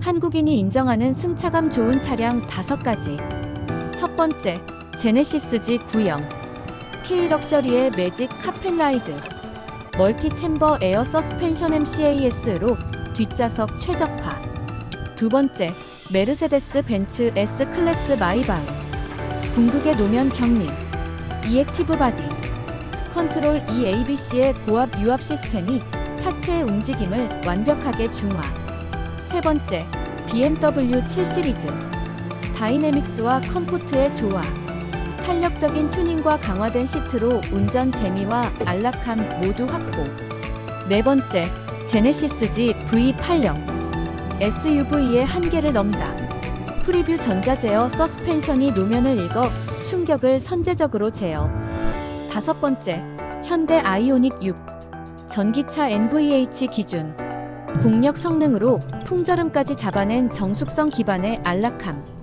한국인이 인정하는 승차감 좋은 차량 5가지. 첫 번째, 제네시스 G90. K 럭셔리의 매직 카펫라이드. 멀티 챔버 에어 서스펜션 MCAS로 뒷좌석 최적화. 두 번째, 메르세데스 벤츠 S 클래스 마이바흐. 궁극의 노면 경림. 이액티브 바디. 컨트롤 EABC의 고압 유압 시스템이 차체의 움직임을 완벽하게 중화. 세 번째, BMW 7 시리즈. 다이내믹스와 컴포트의 조화. 탄력적인 튜닝과 강화된 시트로 운전 재미와 안락함 모두 확보. 네 번째, 제네시스 G V80. SUV의 한계를 넘다. 프리뷰 전자제어 서스펜션이 노면을 읽어 충격을 선제적으로 제어. 다섯 번째, 현대 아이오닉 6. 전기차 NVH 기준. 동력 성능으로 풍절음까지 잡아낸 정숙성 기반의 안락함.